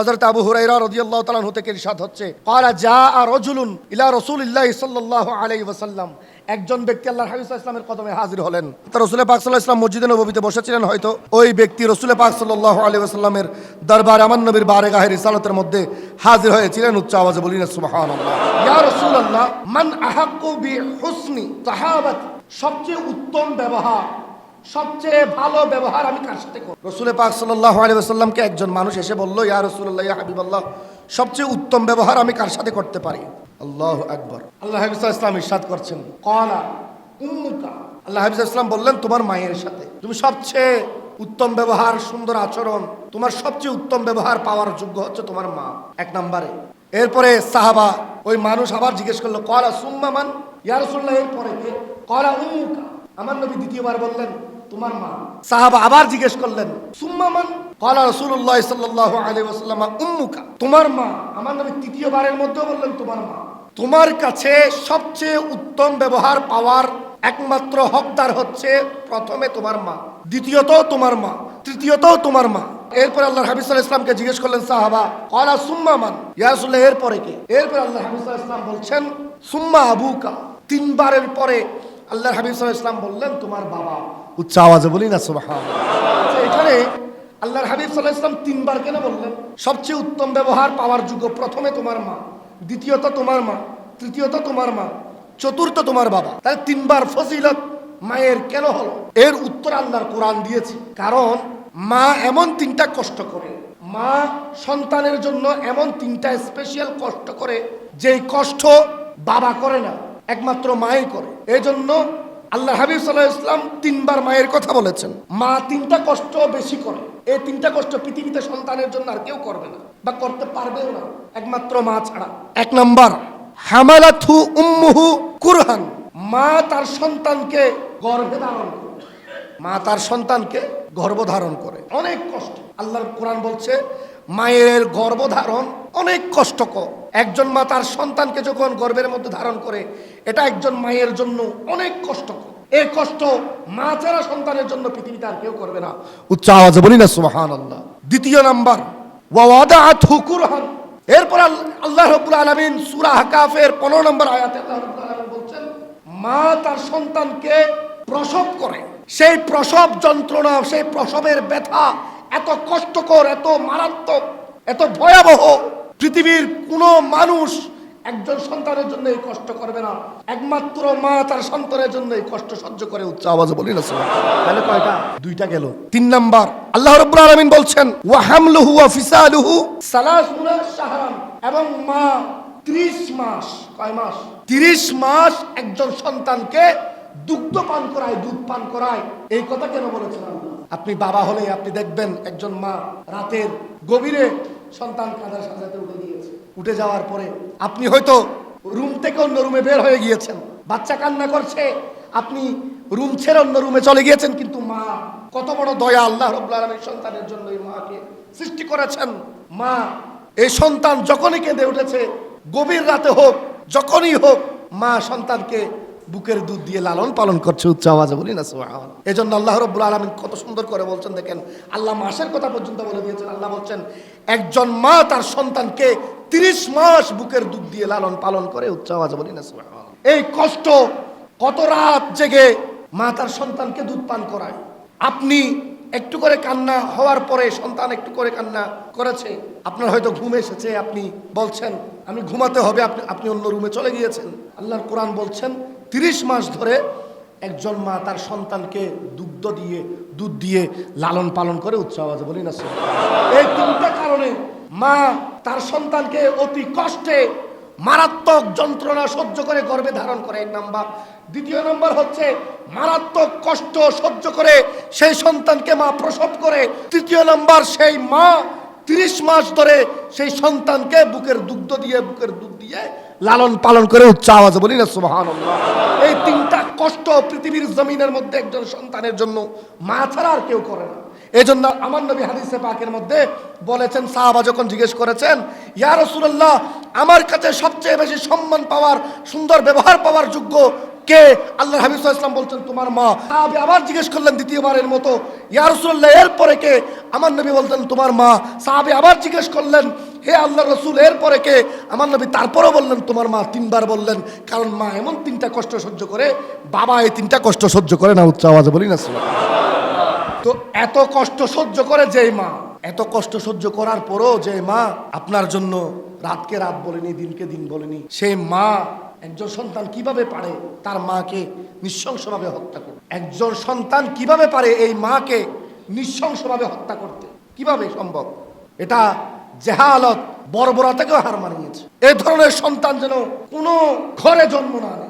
হযরত আবু হুরায়রা রাদিয়াল্লাহু তাআলা আনহু থেকে ইরশাদ হচ্ছে ক্বালা জাআ রাজুলুন ইলা রাসূলিল্লাহ সাল্লাল্লাহু আলাইহি ওয়াসাল্লাম। একজন ব্যক্তি সাল্লাল্লাহু আলাইহি ওয়াসাল্লামের কদমে হাজির হলেন। তা রাসূল পাক সাল্লাল্লাহু আলাইহি ওয়াসাল্লাম মসজিদে নববীতে বসেছিলেন হয়তো। ওই ব্যক্তি রাসূল পাক সাল্লাল্লাহু আলাইহি ওয়াসাল্লামের দরবার আমার নবীর বারে গাহের ইসালতের মধ্যে হাজির হয়েছিলেন উচ্চ আওয়াজে বলিনা সুবহানাল্লাহ। ইয়া রাসূলুল্লাহ, মান আহাক্কু বি হুসনি সাহাবাতি। সবচেয়ে উত্তম ব্যবহার সবচেয়ে ভালো ব্যবহার আমি কার সাথে করব? রসুলের পাক আলাইহি ওয়াসাল্লামকে একজন মানুষ এসে বলল ইয়া রাসূলুল্লাহ ইয়া হাবিবাল্লাহ সবচেয়ে উত্তম ব্যবহার আমি কার সাথে করতে পারি? আল্লাহু আকবার। আল্লাহ হাবিব ইসলাম ইরশাদ করছেন ক্বালা উম্মুকা। আল্লাহ হাবিব ইসলাম বললেন তোমার মায়ের সাথে। তুমি সবচেয়ে উত্তম ব্যবহার সুন্দর আচরণ তোমার সবচেয়ে উত্তম ব্যবহার পাওয়ার যোগ্য হচ্ছে তোমার মা। এক নম্বরে। এরপরে সাহাবা ওই মানুষ আবার জিজ্ঞেস করল কলা সুম্মা মান? ইয়া রাসূলুল্লাহ এরপরে কলা উম্মুকা। আমার নবী দ্বিতীয়বার বললেন, তোমার মা। সাহাবা আবার জিজ্ঞেস করলেন, সুম্মা মান? কলা রাসূলুল্লাহ সাল্লাল্লাহু আলাইহি ওয়াসাল্লাম, উম্মুকা। তোমার মা? আমার নবী তৃতীয়বারের মধ্যেও বললেন, তোমার মা। তোমার কাছে সবচেয়ে উত্তম ব্যবহার পাওয়ার একমাত্র হকদার হচ্ছে প্রথমে তোমার মা, দ্বিতীয়ত তোমার মা, তৃতীয়ত তোমার মা। এরপর আল্লাহ সাল্লাহ ইসলামকে জিজ্ঞেস করলেন, সাহাবা কলা সুম্মা মান? ইয়ারসুল্লাহ এরপরে কে? এরপর আল্লাহ সাল্লাহ ইসলাম বলছেন, সুম্মা আবুকা। তিনবারের পরে আল্লাহ হাবিব সাল্লাহ ইসলাম বললেন তোমার বাবা উচ্চ আওয়াজে বলি না আচ্ছা, এখানে আল্লাহর হাবিব সাল্লাহ ইসলাম তিনবার কেন বললেন? সবচেয়ে উত্তম ব্যবহার পাওয়ার যোগ্য প্রথমে তোমার মা দ্বিতীয়ত তোমার মা তৃতীয়ত তোমার মা চতুর্থ তোমার বাবা। তাহলে তিনবার ফজিলত মায়ের কেন হলো? এর উত্তর আল্লাহর কোরআন দিয়েছে। কারণ মা এমন তিনটা কষ্ট করে। মা সন্তানের জন্য এমন তিনটা স্পেশাল কষ্ট করে যেই কষ্ট বাবা করে না। একমাত্র মাই করে। এই জন্য আল্লাহ হাবিব সাল্লাহ ইসলাম তিনবার মায়ের কথা বলেছেন। মা তিনটা কষ্ট বেশি করে। এই তিনটা কষ্ট পৃথিবীতে সন্তানের জন্য আর কেউ করবে না বা করতে পারবেও না। একমাত্র মা ছাড়া। এক নম্বর হামালাথু উম্মুহু কুরহান। মা তার সন্তানকে গর্ভে ধারণ করে। মা তার সন্তানকে গর্ভধারণ করে। অনেক কষ্ট। আল্লাহর কোরআন বলছে, মায়ের গর্ভধারণ অনেক কষ্টকর। একজন মা তার সন্তানকে যখন গর্বের মধ্যে ধারণ করে, এটা একজন মায়ের জন্য অনেক কষ্টকর। এই কষ্ট মা ছাড়া সন্তানের জন্য পৃথিবীতে আর কেউ করবে না। উচ্চ আওয়াজে বলি না সুবহান আল্লাহ দ্বিতীয় নাম্বার ওয়াদাআত হুকুরহান। এরপর আল- আল্লাহ রাব্বুল আলামিন সূরা হাকাফের 15 নম্বর আয়াতে আল্লাহ রাব্বুল আলামিন বলছেন, মা তার সন্তানকে প্রসব করে। সেই প্রসব যন্ত্রণা, সেই প্রসবের ব্যথা এত কষ্টকর, এত মারাত্মক, এত ভয়াবহ পৃথিবীর কোনো মানুষ একজন সন্তানের জন্য এই কষ্ট করবে না। একমাত্র মা তার সন্তানের জন্য এই কষ্ট সহ্য করে উচ্চ আওয়াজে বলি না। তাহলে কয়টা? দুইটা গেল। তিন নাম্বার আল্লাহ রাব্বুল আলামিন বলছেন ওয়া হামলুহু ওয়া ফিসালুহু সালাসুনা শাহরান এবং মা 30 মাস কয় মাস? 30 মাস একজন সন্তানকে দুগ্ধ পান করায় দুধ পান করায়। এই কথা কেন বলেছেন আপনি বাবা হলে আপনি দেখবেন একজন মা রাতের গভীরে সন্তান কাঁদার সাথে উঠে গিয়েছে উঠে যাওয়ার পরে আপনি হয়তো রুম থেকে অন্য রুমে বের হয়ে গিয়েছেন। বাচ্চা কান্না করছে। আপনি রুম ছেড়ে অন্য রুমে চলে গিয়েছেন, কিন্তু মা, কত বড় দয়া আল্লাহ রব্বুল আলামিন সন্তানের জন্য এই মাকে সৃষ্টি করেছেন। মা, এই সন্তান যখনই কেঁদে উঠেছে, গভীর রাতে হোক, যখনই হোক, মা সন্তানকে বুকের দুধ দিয়ে লালন পালন করছে উচ্চ আওয়াজে বলি না সুবহান এই জন্য আল্লাহ রব্বুল আলমিন কত সুন্দর করে বলছেন, দেখেন, আল্লাহ মাসের কথা পর্যন্ত বলে দিয়েছেন, আল্লাহ বলছেন, একজন মা তার সন্তানকে তিরিশ মাস বুকের দুধ দিয়ে লালন পালন করে উচ্চ আওয়াজে বলি না সুবহান এই কষ্ট কত রাত জেগে মা তার সন্তানকে দুধ পান করায়। আপনি একটু করে কান্না হওয়ার পরে সন্তান একটু করে কান্না করেছে, আপনার হয়তো ঘুম এসেছে, আপনি বলছেন, আমি ঘুমাতে হবে, আপনি আপনি অন্য রুমে চলে গিয়েছেন। আল্লাহর কোরআন বলছেন তিরিশ মাস ধরে একজন মা তার সন্তানকে দুগ্ধ দিয়ে, দুধ দিয়ে লালন পালন করে আওয়াজে বলি না এই তিনটা কারণে মা তার সন্তানকে অতি কষ্টে মারাত্মক যন্ত্রণা সহ্য করে গর্ভে ধারণ করে এক নাম্বার। দ্বিতীয় নম্বর হচ্ছে মারাত্মক কষ্ট সহ্য করে সেই সন্তানকে মা প্রসব করে। তৃতীয় নম্বর, সেই মা তিরিশ মাস ধরে সেই সন্তানকে বুকের দুগ্ধ দিয়ে, বুকের দুধ লালন পালন করে উচ্চ আওয়াজে বলি না সুবাহান এই তিনটা কষ্ট পৃথিবীর জমিনের মধ্যে একজন সন্তানের জন্য মা ছাড়া আর কেউ করে না। এই জন্য আমার নবী হাদিসে পাকের মধ্যে বলেছেন, সাহাবা যখন জিজ্ঞেস করেছেন, ইয়া রাসূলুল্লাহ, আমার কাছে সবচেয়ে বেশি সম্মান পাওয়ার, সুন্দর ব্যবহার পাওয়ার যোগ্য কে? আল্লাহ হাবিব ইসলাম বলছেন, তোমার মা। সাহাবী আবার জিজ্ঞেস করলেন দ্বিতীয়বারের মতো, ইয়া রাসূলুল্লাহ, এরপরে কে? আমার নবী বলতেন, তোমার মা। সাহাবী আবার জিজ্ঞেস করলেন হে আল্লাহ রসুল, এরপরে কে? আমার নবী তারপরও বললেন, তোমার মা তিনবার বললেন, কারণ মা এমন তিনটা কষ্ট সহ্য করে, বাবা এই তিনটা কষ্ট সহ্য করে না, উচ্চ আওয়াজে বলি না তো এত কষ্ট সহ্য করে যে মা, এত কষ্ট সহ্য করার পরও যে মা, আপনার জন্য রাতকে রাত বলেনি, দিনকে দিন বলেনি, সেই মা একজন সন্তান কীভাবে পারে? তার মাকে নৃশংসভাবে হত্যা করতে। একজন সন্তান কীভাবে পারে এই মাকে নৃশংসভাবে হত্যা করতে? কীভাবে সম্ভব? এটা জেহালত বর্বরতাকেও হার মানিয়েছে। এ ধরনের সন্তান যেন কোনো ঘরে জন্ম না নেয়।